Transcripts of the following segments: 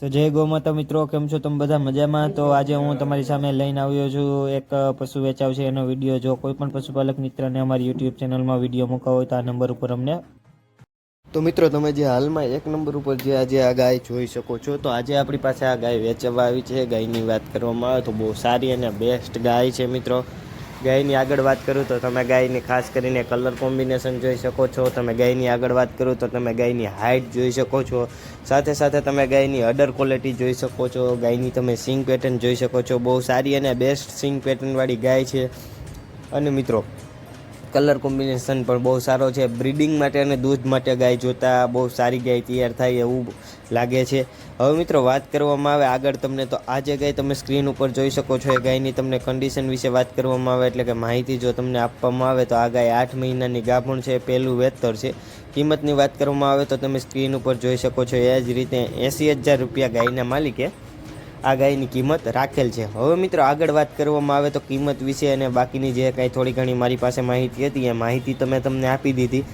તો જય ગૌમાતા મિત્રો, કેમ છો તમે બધા મજામાં? તો આજે હું તમારી સામે લઈને આવ્યો છું એક પશુ વેચાવ છે એનો વીડિયો. જો કોઈ પણ પશુપાલક મિત્રને અમારી યુટ્યુબ ચેનલમાં વીડિયો મૂકવા હોય તો આ નંબર ઉપર અમને તો મિત્રો, તમે જે હાલમાં એક નંબર ઉપર જે આજે આ ગાય જોઈ શકો છો, તો આજે આપણી પાસે આ ગાય વેચવા આવી છે. ગાયની વાત કરવામાં આવે તો બહુ સારી અને બેસ્ટ ગાય છે મિત્રો. ગાયની આગળ વાત કરું તો તમે ગાયની ખાસ કરીને કલર કોમ્બિનેશન જોઈ શકો છો, તમે ગાયની આગળ વાત કરું તો તમે ગાયની હાઇટ જોઈ શકો છો, સાથે સાથે તમે ગાયની અડર ક્વોલિટી જોઈ શકો છો, ગાયની તમે સિંગ પેટર્ન જોઈ શકો છો, બહુ સારી અને બેસ્ટ સિંગ પેટર્નવાળી ગાય છે. અને મિત્રો કલર કોમ્બિનેશન પણ બહુ સારો છે. બ્રીડિંગ માટે અને દૂધ માટે ગાય જોતા બહુ સારી ગાય તૈયાર થાય એવું લાગે છે. હવે મિત્રો વાત કરવામાં આવે આગળ તમને, તો આ જે ગાય તમે સ્ક્રીન ઉપર જોઈ શકો છો, એ ગાયની તમને કન્ડિશન વિશે વાત કરવામાં આવે એટલે કે માહિતી જો તમને આપવામાં આવે તો આ ગાય આઠ મહિનાની ગાભણ છે, પહેલું વેતર છે. કિંમતની વાત કરવામાં આવે તો તમે સ્ક્રીન ઉપર જોઈ શકો છો, એ જ રીતે એંસી હજાર રૂપિયા ગાયના માલિકે આ ગાયની કિંમત રાખેલ છે. હવે મિત્રો આગળ વાત કરવામાં આવે તો કિંમત વિશે અને બાકીની જે કાંઈ થોડી ઘણી મારી પાસે માહિતી હતી, એ માહિતી તો મેં તમને આપી દીધી.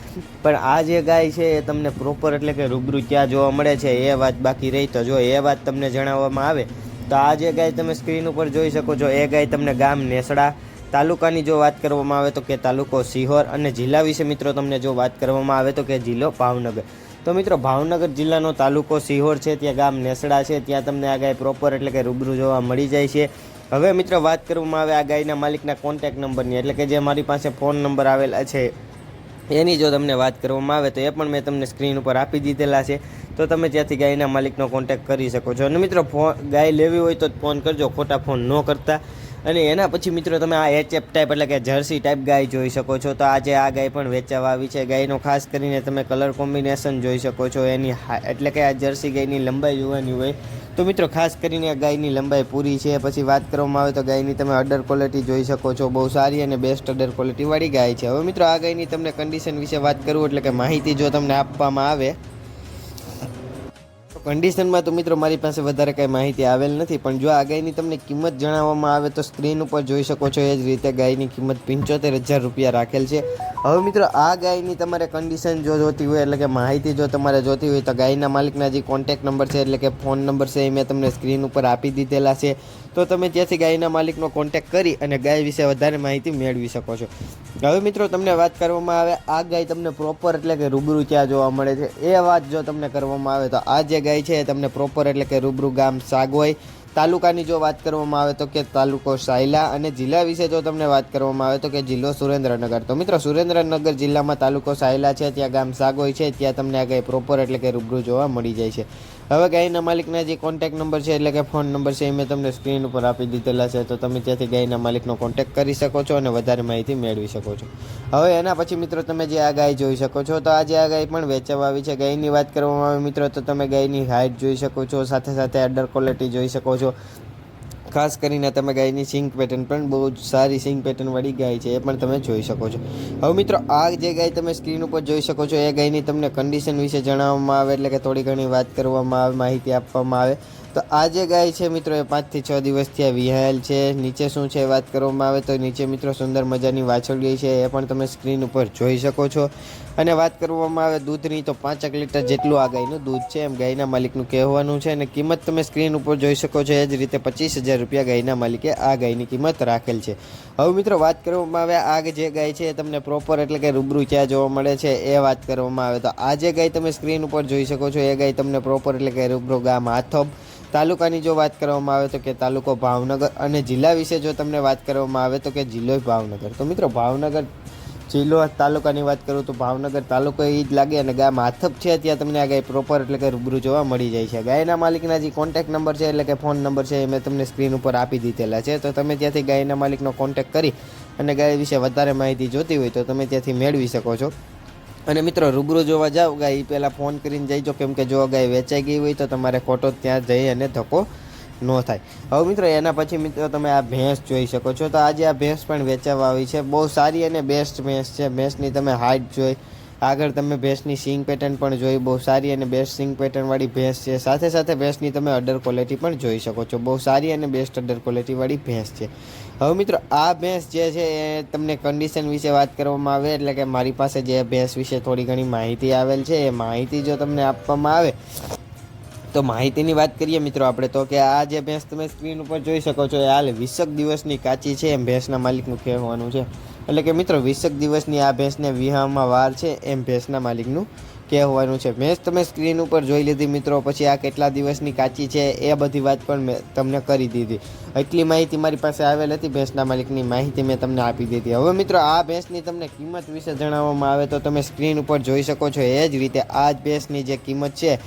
પણ આ જે ગાય છે એ તમને પ્રોપર એટલે કે રૂબરૂ ક્યાં જોવા મળે છે એ વાત બાકી રહી તો જો એ વાત તમને જણાવવામાં આવે, તો આ જે ગાય તમે સ્ક્રીન ઉપર જોઈ શકો છો, એ ગાય તમને ગામ નેસડા તાલુકાની જો વાત કરવામાં આવે તો કે તાલુકો સિહોર અને જિલ્લા વિશે મિત્રો તમને જો વાત કરવામાં આવે તો કે જિલ્લો ભાવનગર. તો મિત્રો, ભાવનગર જિલ્લાનો તાલુકો સિહોર છે, ત્યાં ગામ નેસડા છે, ત્યાં તમને આ ગાય પ્રોપર એટલે કે રૂબરૂ જોવા મળી જાય છે. હવે મિત્રો, વાત કરવામાં આવે આ ગાયના માલિકના કોન્ટેક નંબરની, એટલે કે જે મારી પાસે ફોન નંબર આવેલા છે, એની જો તમને વાત કરવામાં આવે તો એ પણ મેં તમને સ્ક્રીન ઉપર આપી દીધેલા છે. તો તમે ત્યાંથી ગાયના માલિકનો કોન્ટેક્ટ કરી શકો છો. અને મિત્રો ફોન ગાય લેવી હોય તો ફોન કરજો, ખોટા ફોન ન કરતા. અને એના પછી મિત્રો તમે આ એચએફ ટાઈપ એટલે કે જર્સી ટાઈપ ગાય જોઈ શકો છો. તો આજે આ ગાય પણ વેચાવા આવી છે. ગાયનો ખાસ કરીને તમે કલર કોમ્બિનેશન જોઈ શકો છો. એની એટલે કે આ જર્સી ગાયની લંબાઈ જોવાની હોય. તો મિત્રો ખાસ કરીને આ ગાયની લંબાઈ પૂરી છે. પછી વાત કરવામાં આવે તો ગાયની તમે અડર ક્વોલિટી જોઈ શકો છો. બહુ સારી અને બેસ્ટ અડર ક્વોલિટીવાળી ગાય છે. હવે મિત્રો આ ગાયની તમને કન્ડિશન વિશે વાત કરું એટલે કે માહિતી જો તમને આપવામાં આવે કન્ડિશનમાં તો મિત્રો મારી પાસે વધારે કાંઈ માહિતી આવેલ નથી, પણ જો આ ગાયની તમને કિંમત જણાવવામાં આવે તો સ્ક્રીન ઉપર જોઈ શકો છો, એ જ રીતે ગાયની કિંમત પંચોતેર હજાર રૂપિયા રાખેલ છે. હવે મિત્રો, આ ગાયની તમારે કન્ડિશન જો જોતી હોય, એટલે કે માહિતી જો તમારે જોતી હોય, તો ગાયના માલિકના જે કોન્ટેક્ટ નંબર છે, એટલે કે ફોન નંબર છે, એ મેં તમને સ્ક્રીન ઉપર આપી દીધેલા છે. તો તમે ત્યાંથી ગાયના માલિકનો કોન્ટેક્ટ કરી અને ગાય વિશે વધારે માહિતી મેળવી શકો છો. હવે મિત્રો, તમને વાત કરવામાં આવે, આ ગાય તમને પ્રોપર એટલે કે રૂબરૂ ક્યાં જોવા મળે છે. એ વાત જો તમને કરવામાં આવે, તો આ જે ગાય છે એ તમને પ્રોપર એટલે કે રૂબરૂ ગામ સાગોઈ તાલુકાની જો વાત કરવામાં આવે તો કે તાલુકો સાયલા અને જિલ્લા વિશે જો તમને વાત કરવામાં આવે તો કે જિલ્લો સુરેન્દ્રનગર. તો મિત્રો, સુરેન્દ્રનગર જિલ્લામાં તાલુકો સાયલા છે, ત્યાં ગામ સાગોઈ છે, ત્યાં તમને આ ગાય પ્રોપર એટલે કે રૂબરૂ જોવા મળી જાય છે. હવે ગાયના માલિકના જે કોન્ટેક્ટ નંબર છે એટલે કે ફોન નંબર છે એ મેં તમને સ્ક્રીન ઉપર આપી દીધેલા છે, તો તમે ત્યાંથી ગાયના માલિકનો કોન્ટેક કરી શકો છો અને વધારે માહિતી મેળવી શકો છો. હવે એના પછી મિત્રો, તમે જે આ ગાય જોઈ શકો છો, તો આજે આ ગાય પણ વેચવા આવી છે. ગાયની વાત કરવામાં આવે મિત્રો, તો તમે ગાયની હાઇટ જોઈ શકો છો, સાથે સાથે અડર ક્વોલિટી જોઈ શકો છો ખાસ કરીને તમે ગાયની સિંગ પેટર્ન પણ બહુ જ સારી સિંગ પેટર્નવાળી ગાય છે, એ પણ તમે જોઈ શકો છો. હવે મિત્રો, આ જે ગાય તમે સ્ક્રીન ઉપર જોઈ શકો છો, એ ગાયની તમને કન્ડિશન વિશે જણાવવામાં આવે, એટલે કે થોડી ઘણી વાત કરવામાં આવે, માહિતી આપવામાં આવે. તો આ જે ગાય છે મિત્રો, એ પાંચથી છ દિવસથી આ વિહાયેલ છે. નીચે શું છે વાત કરવામાં આવે તો નીચે મિત્રો સુંદર મજાની વાછરડી છે, એ પણ તમે સ્ક્રીન ઉપર જોઈ શકો છો. અને વાત કરવામાં આવે દૂધની તો પાંચેક લીટર જેટલું આ ગાયનું દૂધ છે, એમ ગાયના માલિકનું કહેવાનું છે. અને કિંમત તમે સ્ક્રીન ઉપર જોઈ શકો છો, એ જ રીતે પચીસ હજાર રૂપિયા ગાયના માલિકે આ ગાયની કિંમત રાખેલ છે. હવે મિત્રો વાત કરવામાં આવે આ જે ગાય છે, એ તમને પ્રોપર એટલે કે રૂબરૂ ક્યાં જોવા મળે છે, એ વાત કરવામાં આવે. તો આ જે ગાય તમે સ્ક્રીન ઉપર જોઈ શકો છો, એ ગાય તમને પ્રોપર એટલે કે રૂબરૂ ગામ હાથોબ તાલુકાની જો વાત કરવામાં આવે તો કે તાલુકો ભાવનગર અને જિલ્લા વિશે જો તમને વાત કરવામાં આવે તો કે જિલ્લો ભાવનગર. તો મિત્રો, ભાવનગર જિલ્લો તાલુકાની વાત કરું તો ભાવનગર તાલુકો એ જ લાગે અને ગાય માથપ છે. ત્યાં તમને આ ગાય પ્રોપર એટલે કે રૂબરૂ જોવા મળી જાય છે. ગાયના માલિકના જે કોન્ટેક્ટ નંબર છે એટલે કે ફોન નંબર છે એ મેં તમને સ્ક્રીન ઉપર આપી દીધેલા છે. તો તમે ત્યાંથી ગાયના માલિકનો કોન્ટેક્ટ કરી અને ગાય વિશે વધારે માહિતી જોતી હોય તો તમે ત્યાંથી મેળવી શકો છો. અને મિત્રો, રૂબરૂ જોવા જાઓ ગાય એ પહેલાં ફોન કરીને જઈજો કેમ કે જો ગાય વેચાઈ ગઈ હોય તો તમારે ખોટો ત્યાં જઈ અને ધક્કો ન થાય. હવે મિત્રો, એના પછી મિત્રો, તમે આ ભેંસ જોઈ શકો છો. તો આજે આ ભેંસ પણ વેચાવા આવી છે. બહુ સારી અને બેસ્ટ ભેંસ છે. ભેંસની તમે હાઇટ જોઈ, આગળ તમે ભેંસની સિંગ પેટર્ન પણ જોઈ, બહુ સારી અને બેસ્ટ સિંગ પેટર્નવાળી ભેંસ છે. સાથે સાથે ભેંસની તમે અડર ક્વોલિટી પણ જોઈ શકો છો. બહુ સારી અને બેસ્ટ અડર ક્વોલિટીવાળી ભેંસ છે. હવે મિત્રો, આ ભેંસ જે છે એ તમને કન્ડિશન વિશે વાત કરવામાં આવે, એટલે કે મારી પાસે જે ભેંસ વિશે થોડી ઘણી માહિતી આવેલ છે, એ માહિતી જો તમને આપવામાં આવે, તો માહિતીની વાત કરીએ મિત્રો આપણે, તો કે આ જે ભેંસ તમે સ્ક્રીન ઉપર જોઈ શકો છો, એ હાલ વીસક દિવસની કાચી છે, એમ ભેંસના માલિકનું કહેવાનું છે. એટલે કે મિત્રો, વીસક દિવસની આ ભેંસને વિહામાં વાર છે, એમ ભેંસના માલિકનું કહેવાનું છે. મેચ તમે સ્ક્રીન ઉપર જોઈ લીધી મિત્રો. પછી આ કેટલા દિવસની કાચી છે એ બધી વાત પણ મેં તમને કરી દીધી. એટલી માહિતી મારી પાસે આવેલ હતી ભેંસના માલિકની માહિતી મેં તમને આપી દીધી. હવે મિત્રો, આ ભેંસની તમને કિંમત વિશે જણાવવામાં આવે તો તમે સ્ક્રીન ઉપર જોઈ શકો છો. એ જ રીતે આ જ ભેંસની જે કિંમત છે,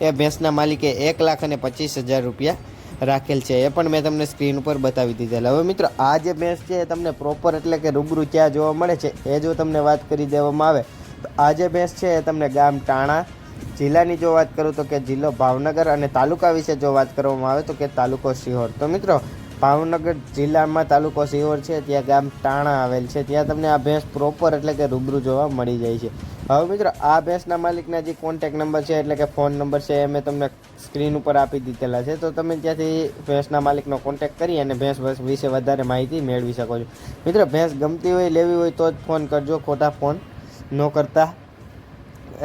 એ ભેંસના માલિકે એક લાખ અને પચીસ હજાર રૂપિયા રાખેલ છે. એ પણ મેં તમને સ્ક્રીન ઉપર બતાવી દીધેલ. હવે મિત્રો, આ જે ભેંસ છે એ તમને પ્રોપર એટલે કે રૂબરૂ ક્યાં જોવા મળે છે. એ જો તમને વાત કરી દેવામાં આવે તો આ જે ભેંસ છે એ તમને ગામ ટાણા, જિલ્લાની જો વાત કરું તો કે જિલ્લો ભાવનગર અને તાલુકા વિશે જો વાત કરવામાં આવે તો કે તાલુકો સિહોર તો મિત્રો, ભાવનગર જિલ્લામાં તાલુકો સિહોર છે, ત્યાં ગામ ટાણા આવેલ છે, ત્યાં તમને આ ભેંસ પ્રોપર એટલે કે રૂબરૂ જોવા મળી જાય છે. હવે મિત્રો, આ ભેંસના માલિકના જે કોન્ટેક નંબર છે, એટલે કે ફોન નંબર છે, એ મેં તમને સ્ક્રીન ઉપર આપી દીધેલા છે. તો તમે ત્યાંથી ભેંસના માલિકનો કોન્ટેક કરી અને ભેંસ ભેંસ વિશે વધારે માહિતી મેળવી શકો છો. મિત્રો ભેંસ ગમતી હોય, લેવી હોય તો જ ફોન કરજો, ખોટા ફોન ન કરતા.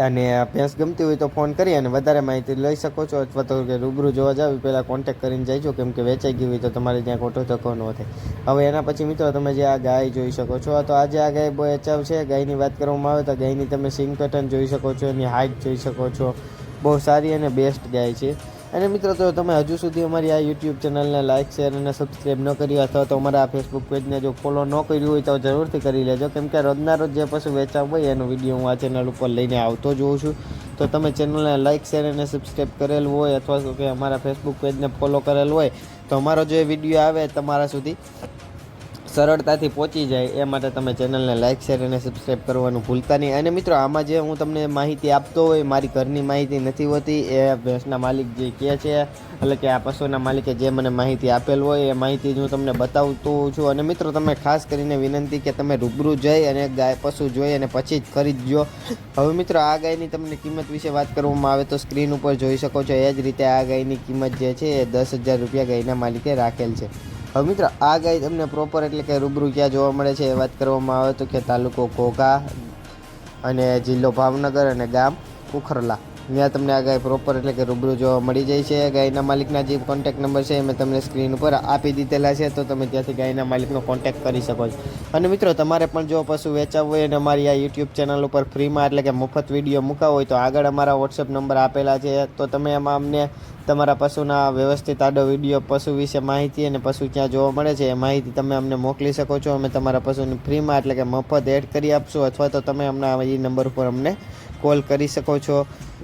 અને ભેંસ ગમતી હોય તો ફોન કરી અને વધારે માહિતી લઈ શકો છો અથવા તો કે રૂબરૂ જોવા જાવ, પહેલાં કોન્ટેક કરીને જઈજો કેમ કે વેચાઈ ગઈ હોય તો તમારે ત્યાં ખોટો ધક્કો ન થાય. હવે એના પછી મિત્રો તમે જે આ ગાય જોઈ શકો છો તો આજે આ ગાય એચાવ છે, ગાયની વાત કરવામાં આવે તો ગાયની તમે સિંગ પેટર્ન જોઈ શકો છો, એની હાઇટ જોઈ શકો છો. બહુ સારી અને બેસ્ટ ગાય છે. અને મિત્રો, તો તમે હજુ સુધી અમારી આ યુટ્યુબ ચેનલને લાઇક શેર અને સબસ્ક્રાઈબ ન કરી અથવા તો અમારા આ ફેસબુક પેજને જો ફોલો ન કર્યું હોય, તો જરૂરથી કરી લેજો. કેમ કે રોજના રોજ જે પશુ વેચાવ હોય, એનો વીડિયો હું આ ચેનલ ઉપર લઈને આવતો જોઉં છું. તો તમે ચેનલને લાઇક શેર અને સબસ્ક્રાઈબ કરેલું હોય, અથવા તો કે અમારા ફેસબુક પેજને ફોલો કરેલું હોય, તો અમારો જે વીડિયો આવે, તમારા સુધી સરળતાથી પહોંચી જાય એ માટે તમે ચેનલને લાઇક શેર અને સબસ્ક્રાઈબ કરવાનું ભૂલતા નહીં. અને મિત્રો, આમાં જે હું તમને માહિતી આપતો હોય, મારી ઘરની માહિતી નથી હોતી, એ ભેંસના માલિક જે કહે છે, એટલે કે આ પશુના માલિકે જે મને માહિતી આપેલ હોય, એ માહિતી જ હું તમને બતાવતો છું. અને મિત્રો, તમે ખાસ કરીને વિનંતી કે તમે રૂબરૂ જઈ અને ગાય પશુ જોઈ અને પછી જ ખરીદજો. હવે મિત્રો, આ ગાયની તમને કિંમત વિશે વાત કરવામાં આવે તો સ્ક્રીન ઉપર જોઈ શકો છો. એ જ રીતે આ ગાયની કિંમત જે છે, એ દસ હજાર રૂપિયા ગાયના માલિકે રાખેલ છે. હવે મિત્રો, આ ગાય તમને પ્રોપર એટલે કે રૂબરૂ ક્યાં જોવા મળે છે એ વાત કરવામાં આવે તો કે તાલુકો ઘોઘા અને જિલ્લો ભાવનગર અને ગામ કુખરલા ત્યાં તમને આ ગાય પ્રોપર એટલે કે રૂબરૂ જોવા મળી જાય છે. ગાયના માલિકના જે કોન્ટેક નંબર છે એ મેં તમને સ્ક્રીન ઉપર આપી દીધેલા છે, તો તમે ત્યાંથી ગાયના માલિકનો કોન્ટેક કરી શકો છો. અને મિત્રો, તમારે પણ જો પશુ વેચાવવું હોય અને અમારી આ યુટ્યુબ ચેનલ ઉપર ફ્રીમાં એટલે કે મફત વીડિયો મૂકાવો હોય તો આગળ અમારા વોટ્સઅપ નંબર આપેલા છે. તો તમે એમાં અમને તમારા પશુના વ્યવસ્થિત આડો વીડિયો પશુ વિશે માહિતી અને પશુ ક્યાં જોવા મળે છે એ માહિતી તમે અમને મોકલી શકો છો. અમે તમારા પશુને ફ્રીમાં એટલે કે મફત એડ કરી આપશું અથવા તો તમે અમને એ નંબર ઉપર અમને કોલ કરી શકો છો.